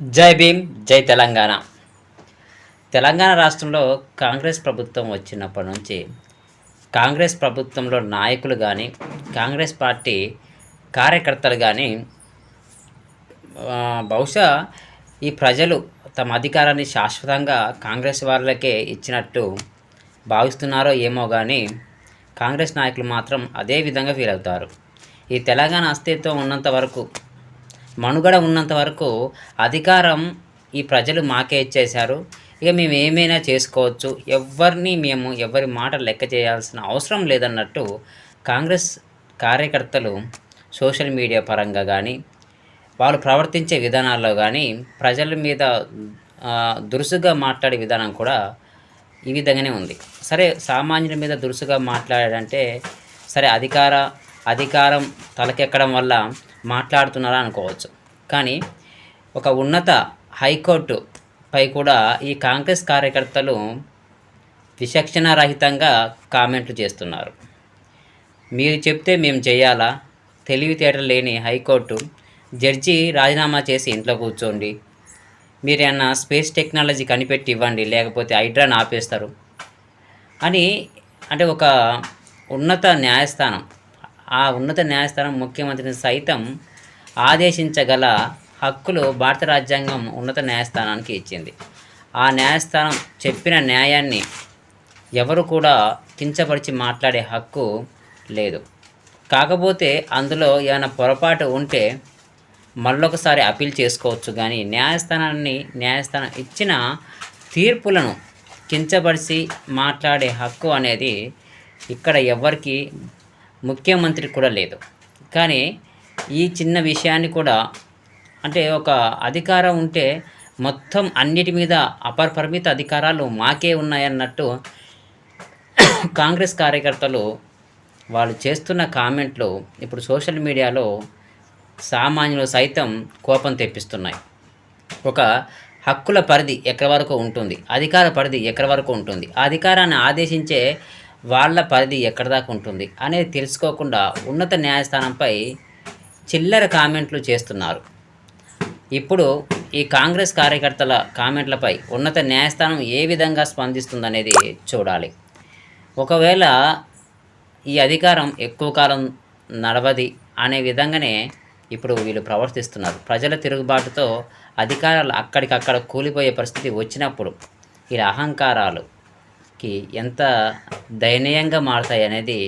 జై భీమ్ జై తెలంగాణ. తెలంగాణ రాష్ట్రంలో కాంగ్రెస్ ప్రభుత్వం వచ్చినప్పటి నుంచి కాంగ్రెస్ ప్రభుత్వంలో నాయకులు కానీ కాంగ్రెస్ పార్టీ కార్యకర్తలు కానీ బహుశా ఈ ప్రజలు తమ అధికారాన్ని శాశ్వతంగా కాంగ్రెస్ వాళ్ళకే ఇచ్చినట్టు భావిస్తున్నారో ఏమో కానీ కాంగ్రెస్ నాయకులు మాత్రం అదే విధంగా ఫీల్ అవుతారు. ఈ తెలంగాణ అస్తిత్వం ఉన్నంత వరకు మనుగడ ఉన్నంత వరకు అధికారం ఈ ప్రజలు మాకే ఇచ్చేశారు. ఇక మేము ఏమైనా చేసుకోవచ్చు. ఎవరిని మేము ఎవరి మాట లెక్క చేయాల్సిన అవసరం లేదన్నట్టు కాంగ్రెస్ కార్యకర్తలు సోషల్ మీడియా పరంగా కానీ వాళ్ళు ప్రవర్తించే విధానాల్లో కానీ ప్రజల మీద దురుసుగా మాట్లాడే విధానం కూడా ఈ విధంగానే ఉంది. సరే సామాన్యుల మీద దురుసుగా మాట్లాడాడంటే సరే అధికార అధికారం తలకెక్కడం వల్ల మాట్లాడుతున్నారా అనుకోవచ్చు. కానీ ఒక ఉన్నత హైకోర్టు పై కూడా ఈ కాంగ్రెస్ కార్యకర్తలు విచక్షణారహితంగా కామెంట్లు చేస్తున్నారు. మీరు చెప్తే మేము చేయాలా? తెలివితేటలు లేని హైకోర్టు జడ్జి రాజీనామా చేసి ఇంట్లో కూర్చోండి. మీరేమన్నా స్పేస్ టెక్నాలజీ కనిపెట్టి ఇవ్వండి లేకపోతే హైడ్రాన్ ఆపేస్తారు? అని అంటే ఒక ఉన్నత న్యాయస్థానం ఆ ఉన్నత న్యాయస్థానం ముఖ్యమంత్రిని సైతం ఆదేశించగల హక్కులు భారత రాజ్యాంగం ఉన్నత న్యాయస్థానానికి ఇచ్చింది. ఆ న్యాయస్థానం చెప్పిన న్యాయాన్ని ఎవరు కూడా కించపరిచి మాట్లాడే హక్కు లేదు. కాకపోతే అందులో ఏమైనా పొరపాటు ఉంటే మళ్ళొకసారి అప్పీల్ చేసుకోవచ్చు కానీ న్యాయస్థానాన్ని న్యాయస్థానం ఇచ్చిన తీర్పులను కించపరిచి మాట్లాడే హక్కు అనేది ఇక్కడ ఎవరికి ముఖ్యమంత్రి కూడా లేదు. కానీ ఈ చిన్న విషయాన్ని కూడా అంటే ఒక అధికారం ఉంటే మొత్తం అన్నిటి మీద అపరిపరిమిత అధికారాలు మాకే ఉన్నాయన్నట్టు కాంగ్రెస్ కార్యకర్తలు వాళ్ళు చేస్తున్న కామెంట్లు ఇప్పుడు సోషల్ మీడియాలో సామాన్యులు సైతం కోపం తెప్పిస్తున్నాయి. ఒక హక్కుల పరిధి ఎక్కడి వరకు ఉంటుంది? అధికార పరిధి ఎక్కడి వరకు ఉంటుంది? ఆ అధికారాన్ని ఆదేశించే వాళ్ళ పరిధి ఎక్కడి దాకా ఉంటుంది అనేది తెలుసుకోకుండా ఉన్నత న్యాయస్థానంపై చిల్లర కామెంట్లు చేస్తున్నారు. ఇప్పుడు ఈ కాంగ్రెస్ కార్యకర్తల కామెంట్లపై ఉన్నత న్యాయస్థానం ఏ విధంగా స్పందిస్తుందనేది చూడాలి. ఒకవేళ ఈ అధికారం ఎక్కువ కాలం నడవది అనే విధంగానే ఇప్పుడు వీళ్ళు ప్రవర్తిస్తున్నారు. ప్రజల తిరుగుబాటుతో అధికారాలు అక్కడికక్కడ కూలిపోయే పరిస్థితి వచ్చినప్పుడు వీళ్ళ కి ఎంత దయనీయంగా మారుతాయి అనేది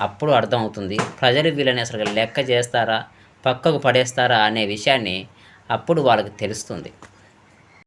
అప్పుడు అర్థమవుతుంది. ప్రజలు వీళ్ళని అసలు లెక్క చేస్తారా? పక్కకు పడేస్తారా? అనే విషయాన్ని అప్పుడు వాళ్ళకి తెలుస్తుంది.